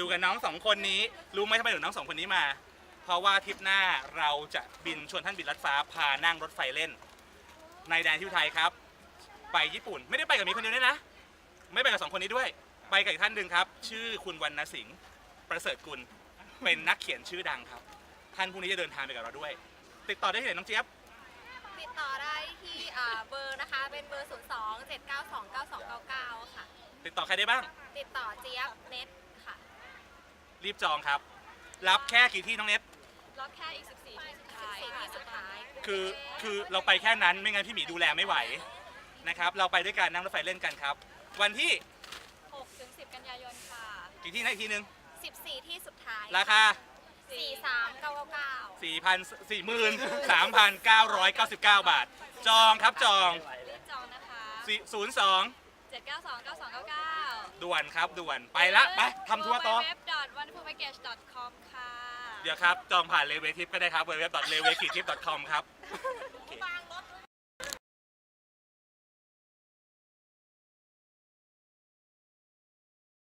อยู่กับน้องสองคนนี้ รู้ไหมทำไมถึงน้องสองคนนี้มา เพราะว่าทริปหน้าเราจะบินชวนท่านบินลัดฟ้าพานั่งรถไฟเล่น ในแดนที่ไทยครับ ไปญี่ปุ่นไม่ได้ไปกับมีคนเดียวด้วยนะ ไม่ไปกับสองคนนี้ด้วย ไปกับอีกท่านหนึ่งครับ ชื่อคุณวรรณสิงห์ประเสริฐกุลเป็นนักเขียนชื่อดังครับ ท่านผู้นี้จะเดินทางไปกับเราด้วย ติดต่อได้ที่ไหนน้องเจี๊ยบติดต่อได้ที่อ่าเบอร์นะคะเป็นเบอร์ 0 2 7 9 2 9 2 9 9 ค่ะ ติดต่อใครได้บ้าง ติดต่อเจี๊ยบเน็ตค่ะ รีบจองครับ รับแค่กี่ที่น้องเน็ตรอบแค่อีก 14ที่สุดท้าย14ที่สุดท้ายคือคือเราไปแค่นั้นไม่งั้นพี่หมีดูแลไม่ไหวนะครับเราไปด้วยกันนั่งรถไฟเล่นกันครับ วันที่6ถึง10 กันยายนค่ะ กี่ที่นะอีกทีนึง 14 ที่สุดท้ายราคา 43 999 4 0 0 0 43,999 บาท จองครับจองรีบจองนะคะ 02 792 9299ด่วนครับด่วนไปละไปทำทัวร์ต่อเว็บ www.wonderfulpackage.com ค่ะ เดี๋ยวครับ จองผ่านเลเวทิปก็ได้ครับ w w w l e w e k i t i p c o m ครับฟัง